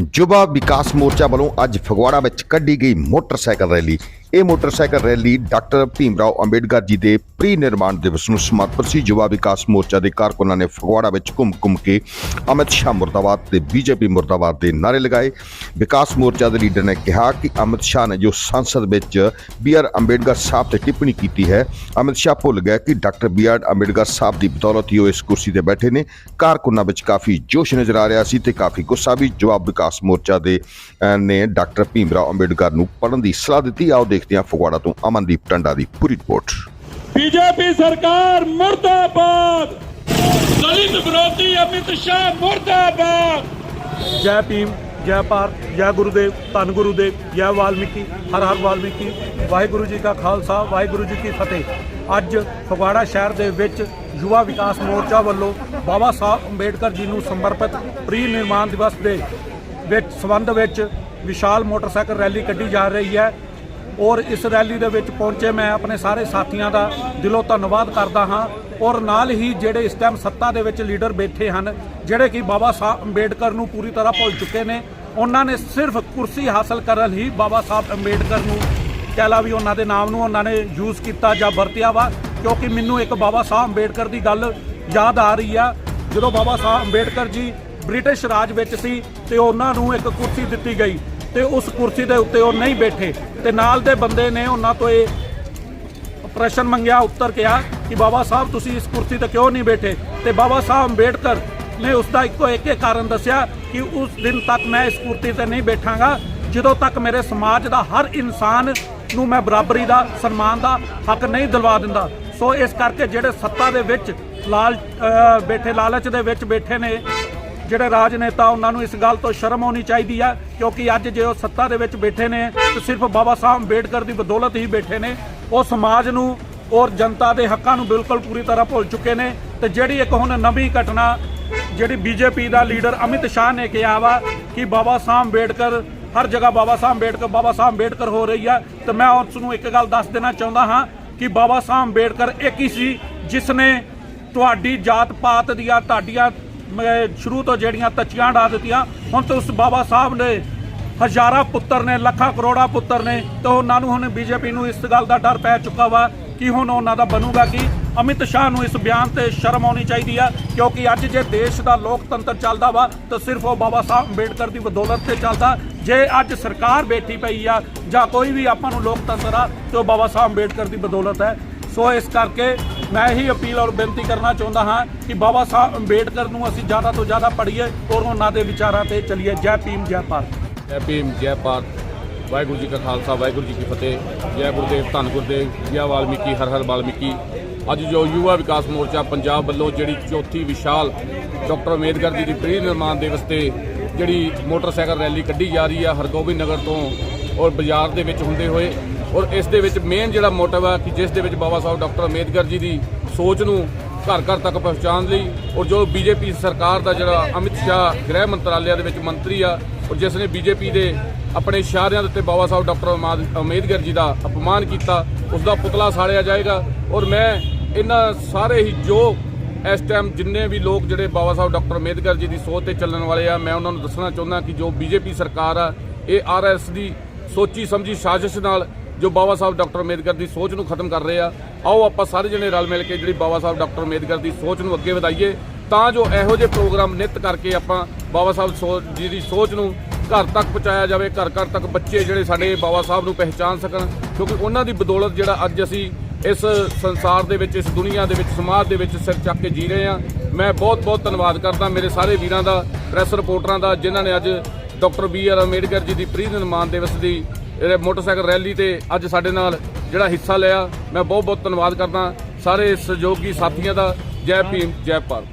ਯੁਵਾ ਵਿਕਾਸ ਮੋਰਚਾ ਵੱਲੋਂ ਅੱਜ ਫਗਵਾੜਾ ਵਿੱਚ ਕੱਢੀ ਗਈ ਮੋਟਰਸਾਈਕਲ ਰੈਲੀ। ਇਹ motorcycle rally doctor Bhimrao Ambedkar ji ਦੇ ਪ੍ਰੀ ਨਿਰਮਾਣ ਦਿਵਸ ਨੂੰ ਸਮਰਪਿਤ ਸੀ। ਯੁਵਾ ਵਿਕਾਸ ਮੋਰਚਾ ਦੇ ਕਾਰਕੁਨਾਂ ਨੇ ਫਗਵਾੜਾ ਵਿੱਚ ਘੁੰਮ-ਘੁੰਮ ਕੇ ਅਮਿਤ ਸ਼ਾਹ ਮੁਰਦਾਬਾਦ ਤੇ ਬੀਜੇਪੀ ਮੁਰਦਾਬਾਦ ਦੇ ਨਾਰੇ ਲਗਾਏ। ਵਿਕਾਸ ਮੋਰਚਾ ਦੇ ਲੀਡਰ ਨੇ ਕਿਹਾ ਕਿ ਅਮਿਤ ਸ਼ਾਹ ਨੇ ਜੋ ਸੰਸਦ ਵਿੱਚ ਬੀ ਆਰ ਅੰਬੇਡਕਰ ਸਾਹਿਬ ਤੇ ਟਿੱਪਣੀ ਕੀਤੀ ਹੈ, ਅਮਿਤ ਸ਼ਾਹ ਭੁੱਲ ਗਿਆ ਕਿ ਡਾਕਟਰ ਬੀ ਆਰ ਅੰਬੇਡਕਰ ਸਾਹਿਬ ਦੀ ਬਦੌਲਤ ਹੀ ਉਹ ਇਸ ਕੁਰਸੀ ਤੇ ਬੈਠੇ ਨੇ। ਕਾਰਕੁਨਾਂ ਵਿੱਚ ਕਾਫੀ ਜੋਸ਼ ਨਜ਼ਰ ਆ ਰਿਹਾ ਸੀ ਤੇ ਕਾਫੀ ਗੁੱਸਾ ਵੀ ਜਵਾਬ ਵਿਕਾਸ ਮੋਰਚਾ ਦੇ ਨੇ ਡਾਕਟਰ ਭੀਮਰਾਓ ਅੰਬੇਡਕਰ ਨੂੰ ਪੜ੍ਹਨ ਦੀ ਸਲਾਹ ਦਿੱਤੀ। ਆਓ ਦੇਖਦੇ ਹਾਂ ਫਗਵਾੜਾ ਤੋਂ ਅਮਨਦੀਪ ਟੰਡਾ ਦੀ ਪੂਰੀ ਰਿਪੋਰਟ। ਬੀਜੇਪੀ ਸਰਕਾਰ ਮਰਦਾਬਾਦ। ਦਲਿਤ ਵਿਰੋਧੀ ਅਮਿਤ ਸ਼ਾਹ ਮਰਦਾਬਾਦ। ਜੈ ਭੀਮ ਜੈ ਭਾਰਤ ਜੈ ਗੁਰੂਦੇਵ ਧੰਨ ਗੁਰੂਦੇਵ ਜੈ ਵਾਲਮੀਕੀ ਹਰ ਹਰ ਵਾਲਮੀਕੀ। ਵਾਹਿਗੁਰੂ ਜੀ ਕਾ ਖਾਲਸਾ ਵਾਹਿਗੁਰੂ ਜੀ ਕੀ ਫਤਿਹ। ਅੱਜ ਫਗਵਾੜਾ ਸ਼ਹਿਰ ਦੇ ਵਿੱਚ ਯੁਵਾ ਵਿਕਾਸ ਮੋਰਚਾ ਵੱਲੋਂ ਬਾਬਾ ਸਾਹਿਬ ਅੰਬੇਡਕਰ ਜੀ ਨੂੰ ਸਮਰਪਿਤ ਪ੍ਰੀ ਨਿਰਮਾਣ ਦਿਵਸ ਦੇ ਵਿੱਚ ਸਬੰਧ ਵਿੱਚ ਵਿਸ਼ਾਲ ਮੋਟਰਸਾਈਕਲ ਰੈਲੀ ਕੱਢੀ ਜਾ ਰਹੀ ਹੈ। ਔਰ ਇਸ ਰੈਲੀ ਦੇ ਵਿੱਚ ਪਹੁੰਚੇ ਮੈਂ ਆਪਣੇ ਸਾਰੇ ਸਾਥੀਆਂ ਦਾ ਦਿਲੋਂ ਧੰਨਵਾਦ ਕਰਦਾ ਹਾਂ ਔਰ ਨਾਲ ਹੀ ਜਿਹੜੇ ਇਸ ਟਾਈਮ ਸੱਤਾ ਦੇ ਵਿੱਚ ਲੀਡਰ ਬੈਠੇ ਹਨ, ਜਿਹੜੇ ਕਿ ਬਾਬਾ ਸਾਹਿਬ ਅੰਬੇਡਕਰ ਨੂੰ ਪੂਰੀ ਤਰ੍ਹਾਂ ਭੁੱਲ ਚੁੱਕੇ ਨੇ, ਉਹਨਾਂ ਨੇ ਸਿਰਫ ਕੁਰਸੀ ਹਾਸਲ ਕਰਨ ਲਈ ਬਾਬਾ ਸਾਹਿਬ ਅੰਬੇਡਕਰ ਨੂੰ ਕਹਿ ਲਾ ਵੀ ਉਹਨਾਂ ਦੇ ਨਾਮ ਨੂੰ ਉਹਨਾਂ ਨੇ ਯੂਜ਼ ਕੀਤਾ ਜਾਂ ਵਰਤਿਆ ਵਾ, ਕਿਉਂਕਿ ਮੈਨੂੰ ਇੱਕ ਬਾਬਾ ਸਾਹਿਬ ਅੰਬੇਡਕਰ ਦੀ ਗੱਲ ਯਾਦ ਆ ਰਹੀ ਆ। ਜਦੋਂ ਬਾਬਾ ਸਾਹਿਬ ਅੰਬੇਡਕਰ ਜੀ ਬ੍ਰਿਟਿਸ਼ ਰਾਜ ਵਿੱਚ ਸੀ ਤੇ ਉਹਨਾਂ ਨੂੰ ਇੱਕ ਕੁਰਸੀ ਦਿੱਤੀ ਗਈ ਤੇ ਉਸ ਕੁਰਸੀ ਦੇ ਉੱਤੇ ਉਹ ਨਹੀਂ ਬੈਠੇ। ਤੇ ਨਾਲ ਦੇ ਬੰਦੇ ਨੇ ਉਹਨਾਂ ਤੋਂ ਇਹ ਪ੍ਰਸ਼ਨ ਮੰਗਿਆ, ਉੱਤਰ ਕਿਹਾ ਕਿ ਬਾਬਾ ਸਾਹਿਬ, ਤੁਸੀਂ ਇਸ ਕੁਰਸੀ ਤੇ ਕਿਉਂ ਨਹੀਂ ਬੈਠੇ? ਤੇ ਬਾਬਾ ਸਾਹਿਬ ਅੰਬੇਡਕਰ ਨੇ ਉਸ ਦਾ ਇੱਕੋ ਇੱਕ ਕਾਰਨ ਦੱਸਿਆ ਕਿ ਉਸ ਦਿਨ ਤੱਕ ਮੈਂ ਇਸ ਕੁਰਸੀ ਤੇ ਨਹੀਂ ਬੈਠਾਂਗਾ। ਜਦੋਂ ਤੱਕ ਮੇਰੇ ਸਮਾਜ ਦਾ ਹਰ ਇਨਸਾਨ ਨੂੰ ਮੈਂ ਬਰਾਬਰੀ ਦਾ, ਸਨਮਾਨ ਦਾ ਹੱਕ ਨਹੀਂ ਦਿਲਵਾ ਦਿੰਦਾ। ਸੋ ਇਸ ਕਰਕੇ ਜਿਹੜੇ ਸੱਤਾ ਦੇ ਵਿੱਚ ਲਾਲ ਬੈਠੇ, ਲਾਲਚ ਦੇ ਵਿੱਚ ਬੈਠੇ ਨੇ ਜਿਹੜੇ ਰਾਜਨੇਤਾ ਉਹਨਾਂ ਨੂੰ ਇਸ ਗੱਲ ਤੋਂ ਸ਼ਰਮ ਆਉਣੀ ਚਾਹੀਦੀ ਆ, ਕਿਉਂਕਿ ਅੱਜ ਜੇ ਉਹ ਸੱਤਾ ਦੇ ਵਿੱਚ ਬੈਠੇ ਨੇ, ਤੇ ਸਿਰਫ ਬਾਬਾ ਸਾਹਿਬ ਅੰਬੇਡਕਰ ਦੀ ਬਦੌਲਤ ਹੀ ਬੈਠੇ ਨੇ, ਉਹ ਸਮਾਜ ਨੂੰ ਔਰ ਜਨਤਾ ਦੇ ਹੱਕਾਂ ਨੂੰ ਬਿਲਕੁਲ ਪੂਰੀ ਤਰ੍ਹਾਂ ਭੁੱਲ ਚੁੱਕੇ ਨੇ, ਤੇ ਜਿਹੜੀ ਇੱਕ ਹੁਣ ਨਵੀਂ ਘਟਨਾ, ਜਿਹੜੀ ਬੀਜੇਪੀ ਦਾ ਲੀਡਰ ਅਮਿਤ ਸ਼ਾਹ ਨੇ ਕਿਹਾ ਵਾ ਕਿ ਬਾਬਾ ਸਾਹਿਬ ਅੰਬੇਡਕਰ, ਹਰ ਜਗ੍ਹਾ ਬਾਬਾ ਸਾਹਿਬ ਅੰਬੇਡਕਰ, ਬਾਬਾ ਸਾਹਿਬ ਅੰਬੇਡਕਰ ਹੋ ਰਹੀ ਆ, ਤੇ ਮੈਂ ਉਸ ਨੂੰ ਇੱਕ ਗੱਲ ਦੱਸ ਦੇਣਾ ਚਾਹੁੰਦਾ ਹਾਂ ਕਿ ਬਾਬਾ ਸਾਹਿਬ ਅੰਬੇਡਕਰ ਇੱਕ ਹੀ ਸੀ, ਜਿਸ ਨੇ ਤੁਹਾਡੀ ਜਾਤ ਪਾਤ ਦੀਆਂ, ਤੁਹਾਡੀਆਂ ਸ਼ੁਰੂ ਤੋਂ ਜਿਹੜੀਆਂ ਤੱਚੀਆਂ ਡਾ ਦਿੱਤੀਆਂ, ਹੁਣ ਤੇ ਉਸ ਬਾਬਾ ਸਾਹਿਬ ਨੇ ਹਜ਼ਾਰਾਂ ਪੁੱਤਰ ਨੇ, ਲੱਖਾਂ ਕਰੋੜਾਂ ਪੁੱਤਰ ਨੇ, ਤੇ ਉਹਨਾਂ ਨੂੰ ਹੁਣ ਬੀਜੇਪੀ ਨੂੰ ਇਸ ਗੱਲ ਦਾ ਡਰ ਪੈ ਚੁੱਕਾ ਵਾ ਕਿ ਹੁਣ ਉਹਨਾਂ ਦਾ ਬਣੂਗਾ ਕਿ? ਅਮਿਤ ਸ਼ਾਹ ਨੂੰ ਇਸ ਬਿਆਨ ਤੇ ਸ਼ਰਮ ਆਉਣੀ ਚਾਹੀਦੀ ਆ, ਕਿਉਂਕਿ ਅੱਜ ਜੇ ਦੇਸ਼ ਦਾ ਲੋਕਤੰਤਰ ਚੱਲਦਾ ਵਾ, ਤਾਂ ਸਿਰਫ ਉਹ ਬਾਬਾ ਸਾਹਿਬ ਅੰਬੇਡਕਰ ਦੀ ਬਦੌਲਤ ਤੇ ਚੱਲਦਾ। ਜੇ ਅੱਜ ਸਰਕਾਰ ਬੈਠੀ ਪਈ ਆ, ਜਾਂ ਕੋਈ ਵੀ ਆਪਾਂ ਨੂੰ ਲੋਕਤੰਤਰ ਆ, ਤੇ ਉਹ ਬਾਬਾ ਸਾਹਿਬ ਅੰਬੇਡਕਰ ਦੀ ਬਦੌਲਤ ਹੈ। ਸੋ ਇਸ ਕਰਕੇ ਮੈਂ ਇਹੀ ਅਪੀਲ ਔਰ ਬੇਨਤੀ ਕਰਨਾ ਚਾਹੁੰਦਾ ਹਾਂ ਕਿ ਬਾਬਾ ਸਾਹਿਬ ਅੰਬੇਡਕਰ ਨੂੰ ਅਸੀਂ ਜ਼ਿਆਦਾ ਤੋਂ ਜ਼ਿਆਦਾ ਪੜ੍ਹੀਏ ਔਰ ਉਹਨਾਂ ਦੇ ਵਿਚਾਰਾਂ ਤੇ ਚੱਲੀਏ। ਜੈ ਭੀਮ, ਜੈ ਭਾਰਤ। ਜੈ ਭੀਮ, ਜੈ ਭਾਰਤ। ਵਾਹਿਗੁਰੂ ਜੀ ਕਾ ਖਾਲਸਾ, ਵਾਹਿਗੁਰੂ ਜੀ ਕੀ ਫਤਿਹ। ਜੈ ਗੁਰਦੇਵ, ਧੰਨ ਗੁਰਦੇਵ। ਜੈ ਵਾਲਮੀਕੀ, ਹਰ ਹਰ ਵਾਲਮੀਕੀ। ਅੱਜ ਜੋ ਯੁਵਾ ਵਿਕਾਸ ਮੋਰਚਾ ਪੰਜਾਬ ਵੱਲੋਂ ਜਿਹੜੀ ਚੌਥੀ ਵਿਸ਼ਾਲ ਡਾਕਟਰ ਅੰਬੇਦਕਰ ਜੀ ਦੀ ਪ੍ਰੀ ਨਿਰਮਾਣ ਦਿਵਸ ਤੇ ਜਿਹੜੀ ਮੋਟਰਸਾਈਕਲ ਰੈਲੀ ਕੱਢੀ ਜਾ ਰਹੀ ਆ ਹਰਗੋਬਿੰਦ ਨਗਰ ਤੋਂ ਔਰ ਬਾਜ਼ਾਰ ਦੇ ਵਿੱਚ ਹੁੰਦੇ ਹੋਏ ਔਰ ਇਸ ਦੇ ਵਿੱਚ ਮੇਨ ਜਿਹੜਾ ਮੋਟਿਵ ਆ ਕਿ ਜਿਸ ਦੇ ਵਿੱਚ ਬਾਬਾ ਸਾਹਿਬ ਡਾਕਟਰ ਅੰਬੇਦਕਰ ਜੀ ਦੀ ਸੋਚ ਨੂੰ ਘਰ ਘਰ ਤੱਕ ਪਹੁੰਚਾਉਣ ਲਈ ਔਰ ਜੋ ਬੀਜੇਪੀ ਸਰਕਾਰ ਦਾ ਜਿਹੜਾ ਅਮਿਤ ਸ਼ਾਹ ਗ੍ਰਹਿ ਮੰਤਰਾਲਿਆ ਦੇ ਵਿੱਚ ਮੰਤਰੀ ਆ, ਔਰ ਜਿਸ ਨੇ ਬੀਜੇਪੀ ਦੇ ਆਪਣੇ ਇਸ਼ਾਰਿਆਂ ਦੇ ਉੱਤੇ ਬਾਬਾ ਸਾਹਿਬ ਡਾਕਟਰ ਅਮਾਦ- ਅੰਬੇਦਕਰ ਜੀ ਦਾ ਅਪਮਾਨ ਕੀਤਾ, ਉਸ ਦਾ ਪੁਤਲਾ ਸਾੜਿਆ ਜਾਏਗਾ। ਔਰ ਮੈਂ ਇਹਨਾਂ ਸਾਰੇ ਹੀ ਜੋ ਇਸ ਟਾਈਮ ਜਿੰਨੇ ਵੀ ਲੋਕ ਜਿਹੜੇ ਬਾਬਾ ਸਾਹਿਬ ਡਾਕਟਰ ਅੰਬੇਦਕਰ ਜੀ ਦੀ ਸੋਚ ਤੇ ਚੱਲਣ ਵਾਲੇ ਆ, ਮੈਂ ਉਹਨਾਂ ਨੂੰ ਦੱਸਣਾ ਚਾਹੁੰਦਾ ਕਿ ਜੋ ਬੀਜੇਪੀ ਸਰਕਾਰ ਆ, ਇਹ ਆਰਐਸ ਦੀ ਸੋਚੀ ਸਮਝੀ ਸਾਜ਼ਿਸ਼ ਨਾਲ ਜੋ ਬਾਬਾ ਸਾਹਿਬ ਡਾਕਟਰ ਅੰਬੇਦਕਰ ਦੀ ਸੋਚ ਨੂੰ ਖਤਮ ਕਰ ਰਹੇ ਆ, ਆਓ ਆਪਾਂ ਸਾਰੇ ਜਣੇ ਰਲ ਮਿਲ ਕੇ ਜਿਹੜੀ ਬਾਬਾ ਸਾਹਿਬ ਡਾਕਟਰ ਅੰਬੇਦਕਰ ਦੀ ਸੋਚ ਨੂੰ ਅੱਗੇ ਵਧਾਈਏ, ਤਾਂ ਜੋ ਇਹੋ ਜਿਹੇ ਪ੍ਰੋਗਰਾਮ ਨਿਤ ਕਰਕੇ ਆਪਾਂ ਬਾਬਾ ਸਾਹਿਬ ਸੋ- ਜੀ ਦੀ ਸੋਚ ਨੂੰ ਘਰ ਤੱਕ ਪਹੁੰਚਾਇਆ ਜਾਵੇ, ਘਰ ਘਰ ਤੱਕ ਬੱਚੇ ਜਿਹੜੇ ਸਾਡੇ ਬਾਬਾ ਸਾਹਿਬ ਨੂੰ ਪਹਿਚਾਨ ਸਕਣ, ਕਿਉਂਕਿ ਉਹਨਾਂ ਦੀ ਬਦੌਲਤ ਜਿਹੜਾ ਅੱਜ ਅਸੀਂ ਇਸ ਸੰਸਾਰ ਦੇ ਵਿੱਚ, ਇਸ ਦੁਨੀਆ ਦੇ ਵਿੱਚ, ਸਮਾਜ ਦੇ ਵਿੱਚ ਸਿਰ ਚੱਕ ਕੇ ਜੀ ਰਹੇ ਆ। ਮੈਂ ਬਹੁਤ ਬਹੁਤ ਧੰਨਵਾਦ ਕਰਦਾ ਮੇਰੇ ਸਾਰੇ ਵੀਰਾਂ ਦਾ, ਪ੍ਰੈਸ ਰਿਪੋਰਟਰਾਂ ਦਾ, ਜਿਨ੍ਹਾਂ ਨੇ ਅੱਜ doctor B R Ambedkar ji ਦੀ ਪ੍ਰੀ ਨਿਰਮਾਣ ਦਿਵਸ ਦੀ ਮੋਟਰਸਾਈਕਲ ਰੈਲੀ ਤੇ ਅੱਜ ਸਾਡੇ ਨਾਲ ਜਿਹੜਾ ਹਿੱਸਾ ਲਿਆ, ਮੈਂ ਬਹੁਤ ਬਹੁਤ ਧੰਨਵਾਦ ਕਰਦਾ ਸਾਰੇ ਸਹਿਯੋਗੀ ਸਾਥੀਆਂ ਦਾ। ਜੈ ਭੀਮ, ਜੈ ਭਾਰਤ।